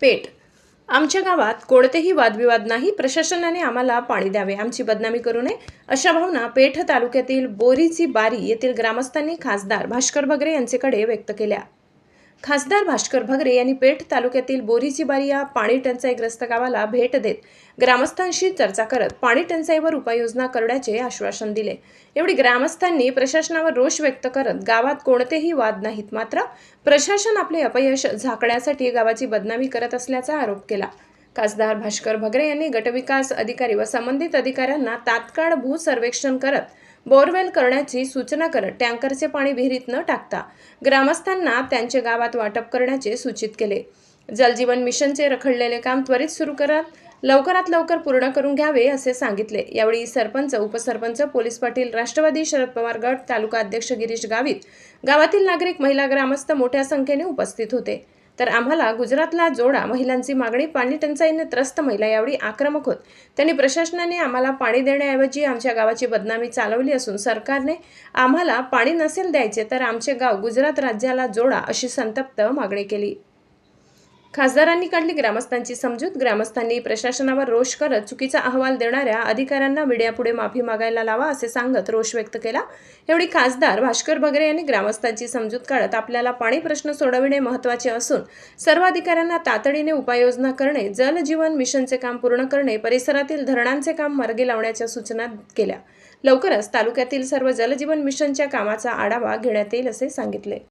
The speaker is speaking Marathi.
पेठ आमच्या गावात कोणतेही वादविवाद नाही प्रशासनाने आम्हाला पाणी द्यावे आमची बदनामी करू नये अशा भावना पेठ तालुक्यातील बोरीची बारी येथील ग्रामस्थांनी खासदार भास्कर भगरे यांचेकडे व्यक्त केल्या. खासदार भास्कर भगरे यांनी पेठ तालुक्यातील बोरीचीबारी या पाणी टंचाईग्रस्त गावाला भेट देत ग्रामस्थांशी चर्चा करत पाणी टंचाईवर उपाययोजना करण्याचे आश्वासन दिले. एवढी ग्रामस्थांनी प्रशासनावर रोष व्यक्त करत गावात कोणतेही वाद नाहीत. मात्र प्रशासन आपले अपयश झाकण्यासाठी गावाची बदनामी करत असल्याचा आरोप केला. खासदार भास्कर भगरे यांनी गटविकास अधिकारी व संबंधित अधिकाऱ्यांना तात्काळ भूसर्वेक्षण करत बोरवेल करण्याची सूचना करत टँकरचे पाणी विहिरीत न टाकता ग्रामस्थांना त्यांचे गावात वाटप करण्याचे सूचित केले. जलजीवन मिशनचे रखडलेले काम त्वरित सुरू करत लवकरात लवकर पूर्ण करून घ्यावे असे सांगितले. यावेळी सरपंच उपसरपंच पोलीस पाटील राष्ट्रवादी शरद पवार गट तालुका अध्यक्ष गिरीश गावित गावातील नागरिक महिला ग्रामस्थ मोठ्या संख्येने उपस्थित होते. तर आम्हाला गुजरातला जोडा महिलांची मागणी पाणी टंचाईने त्रस्त महिला यावेळी आक्रमक होत. त्यांनी प्रशासनाने आम्हाला पाणी देण्याऐवजी आमच्या गावाची बदनामी चालवली असून सरकारने आम्हाला पाणी नसेल द्यायचे तर आमचे गाव गुजरात राज्याला जोडा अशी संतप्त मागणी केली. खासदारांनी काढली ग्रामस्थांची समजूत. ग्रामस्थांनी प्रशासनावर रोष करत चुकीचा अहवाल देणाऱ्या अधिकाऱ्यांना मीडियापुढे माफी मागायला लावा असे सांगत रोष व्यक्त केला. एवढी खासदार भास्कर बगरे यांनी ग्रामस्थांची समजूत काढत आपल्याला पाणी प्रश्न सोडविणे महत्त्वाचे असून सर्व अधिकाऱ्यांना तातडीने उपाययोजना करणे जल जीवन मिशनचे काम पूर्ण करणे परिसरातील धरणांचे काम मार्गी लावण्याच्या सूचना केल्या. लवकरच तालुक्यातील सर्व जलजीवन मिशनच्या कामाचा आढावा घेण्यात येईल असे सांगितले.